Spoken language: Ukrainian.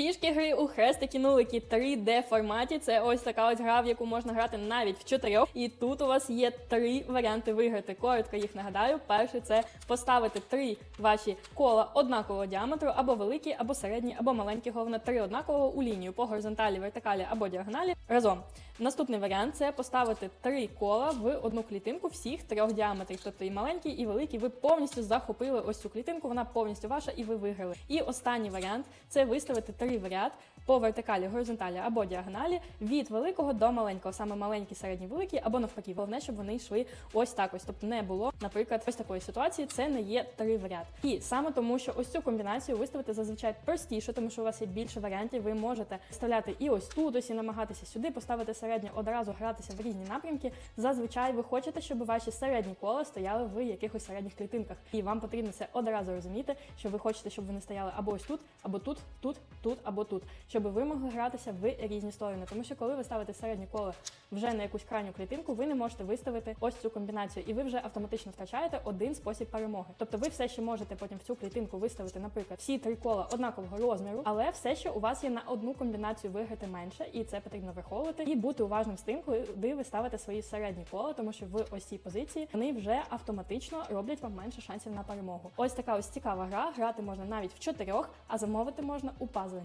Фішки гри у хрестики нулики 3D форматі. Це ось така ось гра, в яку можна грати навіть в чотирьох. І тут у вас є три варіанти виграти. Коротко їх нагадаю. Перший це поставити три ваші кола однакового діаметру, або великі, або середні, або маленькі. Головне три однакового у лінію по горизонталі, вертикалі або діагоналі разом. Наступний варіант це поставити три кола в одну клітинку всіх трьох діаметрів, тобто і маленький, і великий. Ви повністю захопили ось цю клітинку, вона повністю ваша, і ви виграли. І останній варіант це виставити три в ряд по вертикалі, горизонталі або діагоналі від великого до маленького, саме маленький, середній, великий, або навпаки. Головне, щоб вони йшли ось так. Ось, тобто не було, наприклад, ось такої ситуації. Це не є три в ряд. І саме тому, що ось цю комбінацію виставити зазвичай простіше, тому що у вас є більше варіантів. Ви можете вставляти і ось тут, ось і намагатися сюди поставити середнє, одразу гратися в різні напрямки. Зазвичай ви хочете, щоб ваші середні кола стояли в якихось середніх клітинках, і вам потрібно це одразу розуміти, що ви хочете, щоб вони стояли або ось тут, або тут, тут, тут, або тут, щоб ви могли гратися в різні сторони. Тому що коли ви ставите середнє коло вже на якусь крайню клітинку, ви не можете виставити ось цю комбінацію, і ви вже автоматично втрачаєте один спосіб перемоги. Тобто ви все ще можете потім в цю клітинку виставити, наприклад, всі три кола однакового розміру, але все ще у вас є на одну комбінацію виграти менше, і це потрібно враховувати і бути уважним з тим, куди ви ставите свої середні кола, тому що в ось цій позиції вони вже автоматично роблять вам менше шансів на перемогу. Ось така ось цікава гра. Грати можна навіть в чотирьох, а замовити можна у Puzzle.